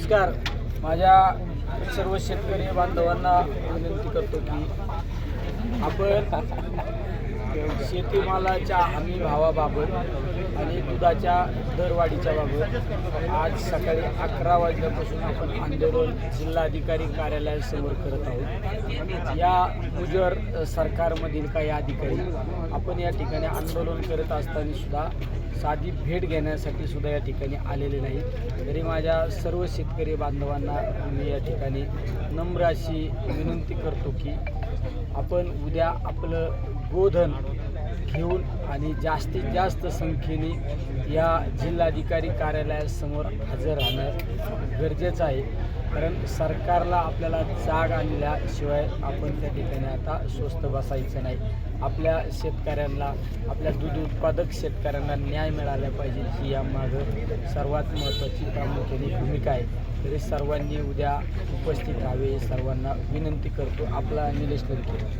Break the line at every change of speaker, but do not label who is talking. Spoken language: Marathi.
नमस्कार. माझ्या सर्व शेतकरी बांधवांना विनंती करतो की आपण शेतीमालाच्या हमी भावाबाबत आणि दुधाच्या दरवाढीच्या बाबत आज सकाळी अकरा वाजल्यापासून आपण आंदोलन जिल्हाधिकारी कार्यालयासमोर करत आहोत. या गुजर सरकारमधील काही अधिकारी आपण या ठिकाणी आंदोलन करत असताना सुद्धा साधी भेट घेण्यासाठी सुद्धा या ठिकाणी आलेले नाही तरी माझ्या सर्व शेतकरी बांधवांना मी या ठिकाणी नम्र अशी विनंती करतो की आपण उद्या आपलं गोधन घेऊन आणि जास्तीत जास्त संख्येने या जिल्हाधिकारी कार्यालयासमोर हजर राहणं गरजेचं आहे. कारण सरकारला आपल्याला जाग आणल्याशिवाय आपण त्या ठिकाणी आता स्वस्त बसायचं नाही. आपल्या शेतकऱ्यांना आपल्या दूध उत्पादक शेतकऱ्यांना न्याय मिळाला पाहिजे ही यामागं सर्वात महत्त्वाची प्रामुख्याने भूमिका आहे. तरी सर्वांनी उद्या उपस्थित राहावे सर्वांना विनंती करतो. आपला निलेश लंके